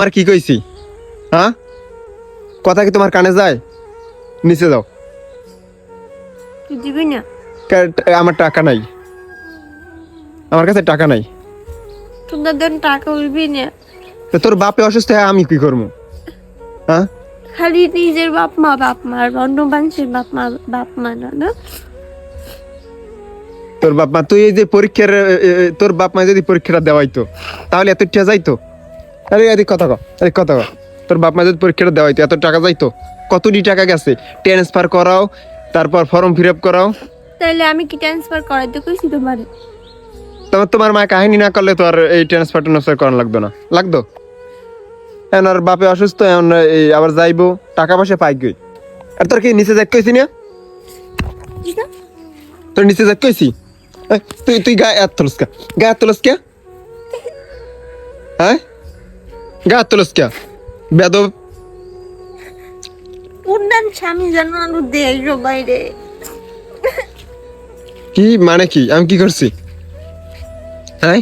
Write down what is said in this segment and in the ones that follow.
আমার কি কইছি? হ্যাঁ কথা কি তোমার কানে যায়? নিচে যাও। দিবি না? আমার টাকা নাই। আমার কাছে টাকা নাই। তোদের টাকা উঠবি না। তোর বাপে অসুস্থ হয় আমি কি করব? হ্যাঁ খালি নিজের বাপ মা বাপ মা আর অন্য মানুষের বাপ মা বাপ মা না না? তোর বাপ মা তুই এই যে পরীক্ষার তোর বাপ মা যদি পরীক্ষাটা দেওয়াইতো তাহলে এত যাইতো? আরে এদিক কথা কও এদিক কথা কও তোর বাপ মা যদি পরীক্ষাটা দেওয়াইতো এত টাকা যাইতো কতটি টাকা গেছে? ট্রান্সফার করাও তারপর ফর্ম ফিল আপ করাও। তাইলে আমি কি ট্রান্সফার করাইতে কইছি তোমারে? তোমার তোমার মা কাহিনী না করলে তো আর এই ট্রান্সফার ট্রান্সফার করানো লাগতো না। লাগতো? এখন আর বাপে অসুস্থ এখন এই আবার যাইবো টাকা পয়সা পাই কই? আর তোর কি নিচে যাই কইছি না? তোর নিচে যাই কইছি? তুই তুই গায়ে হাত তুলস কে? গায়ে হাত তুলস কে? হ্যাঁ? হাত তুলস কে? বেদব। উন্নয়ন স্বামী যেন আরও দেয় বাইরে। কি মানে কি? আমি কি করছি? হ্যাঁ?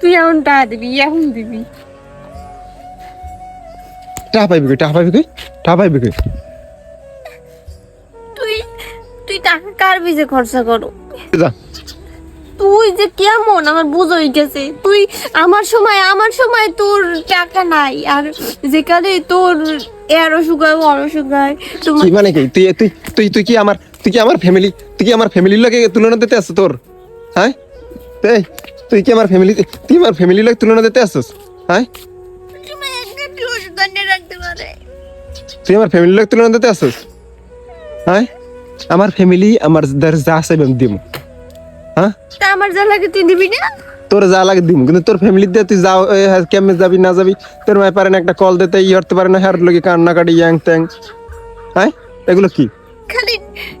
তুই এখন টাকা দিবি এখন দিবি। টাকা পাইবি কই? টাকা পাইবি কই? টাকা পাইবি কই? তুই তুই টাকা কার বিজে খরচা করো? যা। তুই যে কেমন? আমার বুঝোই গেছে। তুই আমার সময় আমার সময় তোর টাকা নাই। আর যেখানে তোর এর অসুখ হয় ওর অসুখ হয় কি মানে কি? তুই তুই তুই তুই কি আমার তুই কি আমার ফ্যামিলি তুই কি আমার ফ্যামিলির লোকে তুলনা দিতে আসছ তোর? হ্যাঁ? এই তুই কি আমার ফ্যামিলি তুই আমার ফ্যামিলির লোক তুলনা দিতে আসছিস হ্যাঁ? তুই আমার ফ্যামিলির লোক তুলনা দিতে আসছিস হ্যাঁ? আমার ফ্যামিলি আমার যা আছে আমি দিব হ্যাঁ? তা আমার যা লাগে তুই দিবি না? তোর যা লাগে দিব কিন্তু তোর ফ্যামিলি দিয়ে তুই যাও হ্যাঁ, কেমনে যাবি না যাবি? তোর মায় পারে না একটা কল দিতে ই হতে পারে না হ্যার লোকে কান্না কাটি ইয়াং ট্যাং হ্যাঁ? এগুলো কি? খালি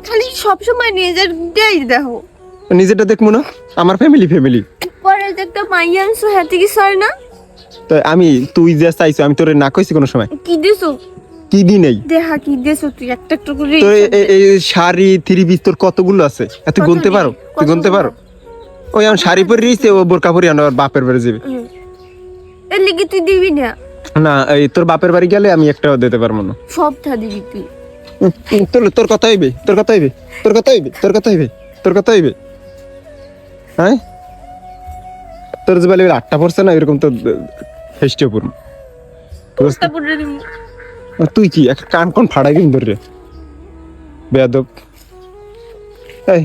খালি সব সময় নিজের দেই দেখো। নিজেটা দেখব না? আমার ফ্যামিলি ফ্যামিলি পরে একটা মাইয়া আনছো হাতে কি সয় না? তো আমি তুই যে চাইছো আমি তোরে না কইছি কোনো সময়? কি দিছো? কি দি নেই দেহা কি দিছো তুই? একটা একটা করে তো এই শাড়ি থ্রি পিস তোর কতগুলো আছে? এত গুনতে পারো? তুই গুনতে পারো? ওই আমার শাড়ি পরে রয়েছে ও বোরকা পরে আমার বাপের বাড়ি যাবে। এর লিগে তুই দিবি না? না এই তোর বাপের বাড়ি গেলে আমি একটাও দিতে পারব না। সবটা দিবি তুই। তোর তোর কথা হইবে তোর কথা হইবে তোর কথা হইবে তোর কথা হইবে তোর কথা হইবে। হ্যাঁ? তোর যে বলে আটটা পড়ছে না এরকম তো ফেস্টিও তুই কি একটা কান কোন ফাড়াই দিন ধরে বেয়াদব এই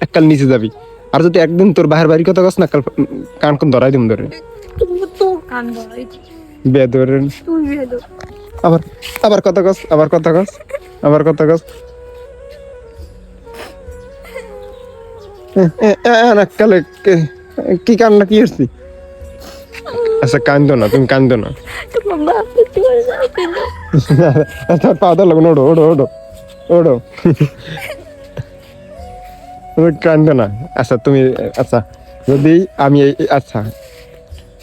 এককাল নিচে যাবি আর যদি একদিন তোর বাহির বাড়ি কথা কস না কাল কান কোন ধরাই দিম ধরে বেয়াদবের আবার আবার কথা কস আবার কথা কস আবার কথা কস কালে কি কান্না কি হচ্ছি আচ্ছা কান্দো না তুমি কান্দো না। আচ্ছা পাওয়া লাগবে ওড়ো ওড়ো ওড়ো ওড়ো। কান্দো না। আচ্ছা তুমি আচ্ছা যদি আমি আচ্ছা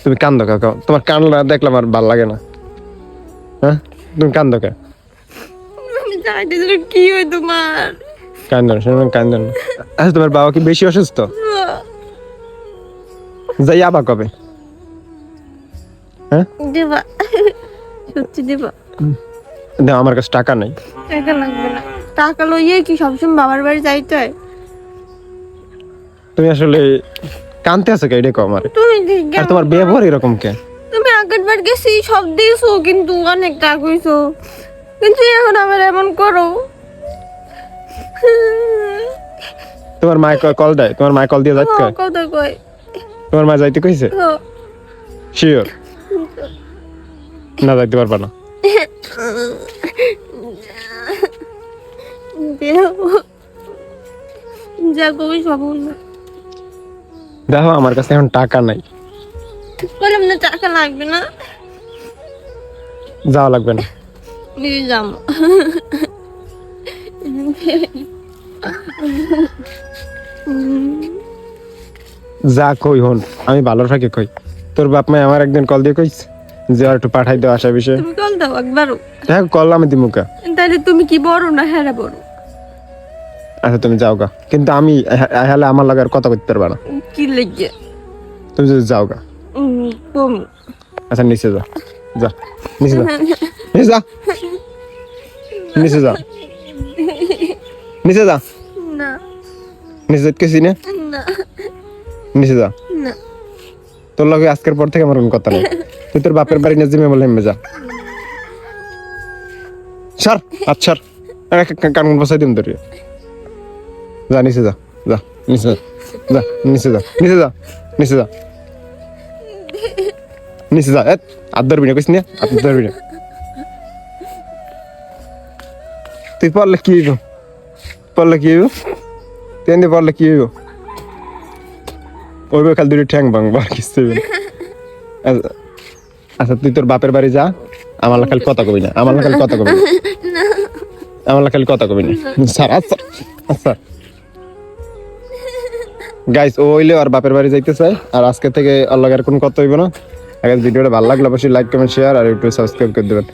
তুমি কান্দো কাকা তোমার কান্না দেখলাম আর ভালো লাগে না। হ্যাঁ? তুমি কান্দো কে? কি হয় তোমার। কান্দো না শুনুন আচ্ছা তোমার বাবা কি বেশি অসুস্থ? যাই আবা কবে। হ্যাঁ? দেবা। সত্যি দেবা। দাও আমার কাছে টাকা নেই। টাকা লাগবে না। টাকা লইয়ে কি সবসময় বাবার বাড়ি যাইতে হয়? তুমি আসলে কানতে আছো কে কো আমার। তুমি আর তোমার ব্যবহার এরকম কে তুমি আগের বার গেছি সব দিয়েছ কিন্তু অনেক টাকা হইছো। কিন্তু এখন আবার এমন করো। তোমার মায় কল দেয়? তোমার মায় কল দিয়ে যাচ্ছে? হ, কথা কয়। তোমার মা যাইতে কইছে। শিওর না যাইতে পারবা না। যা কবি দেখো আমার কাছে এখন টাকা নাই। বললাম না টাকা লাগবে না। যাওয়া লাগবে না। যাম। যা কই হন আমি ভালো থাকে কই। তোর বাপ মাই আমার একদিন কল দিয়ে কইস যে আর একটু পাঠাই দাও আশা বিষয়ে। তুমি কল দাও একবারও দেখ কল আমি দিমুকা তাহলে তুমি কি বড় না হ্যাঁ বড়? আচ্ছা তুমি যাও গা কিন্তু আমি হলে আমার লাগে আর কথা করতে পারবা না। কি লেগে? তুমি যদি যাও গা আচ্ছা নিচে যা। যা নিচে যা। নিচে যা। নিচে যা। নিচে যা। না। নিচে যেতেছি না? না। নিচে যা। তোর লগে আজকের পর থেকে আমার কোনো কথা নেই। তুই তোর বাপের বাড়ি নিয়ে জিমে বলে যা। ছাড় আচ্ছা কান বসাই দিম তোর। যা, নিচে যা যা, নিচে যা নিচে যা নিচে যা নিচে যা। নিচে যা, এত আর ধরবি না, কইস না আর ধরবি না। তুই পারলে কি হইব? পারলে কি হইব? তুই পারলে কি হইব? ওইবে খালি দুটো ঠ্যাং ভাঙবো আর কিছু আচ্ছা, তুই তোর বাপের বাড়ি যা আমার খালি কথা কবি না আমার খালি কথা কবি না। আমার খালি কথা কবি না। স্যার আচ্ছা আচ্ছা। গাইস ও হইলে আর বাপের বাড়ি যাইতে চাই আর আজকে থেকে আল্লাহ আর কোনো কথা হইব না। আগে ভিডিওটা ভালো লাগলে অবশ্যই লাইক কমেন্ট শেয়ার আর একটু সাবস্ক্রাইব করে দেবেন।